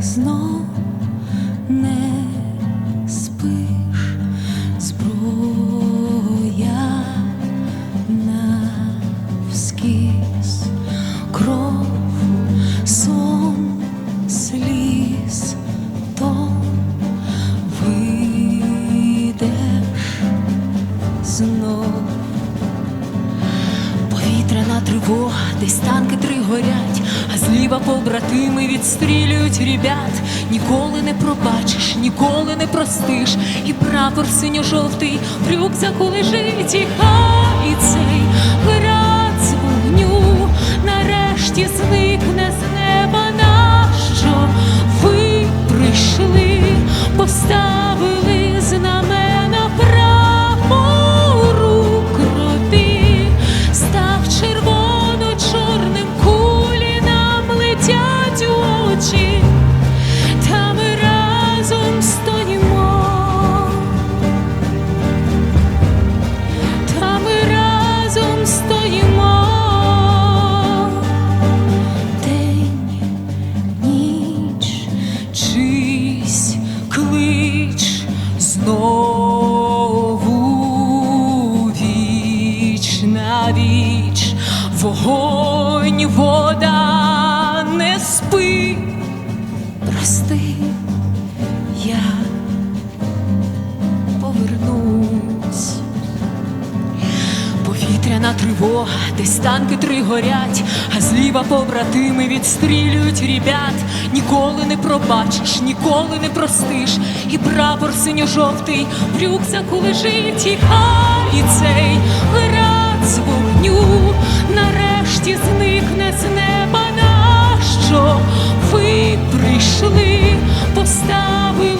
знов не спиш зброя на навскіз, кров, сон, сліз, то вийдеш знов повітряна тривога а побратими відстрілюють ребят. Ніколи не пробачиш, ніколи не простиш, і прапор синьо-жовтий в рюкзаку лежить, і хай на віч, вогонь, вода, не спи, прости, я повернусь. Повітряна тривога, десь танки три горять, а зліва побратими відстрілюють ребят. Ніколи не пробачиш, ніколи не простиш, і прапор синьо-жовтий в рюкзаку лежить, і хай цей град прийшли, поставили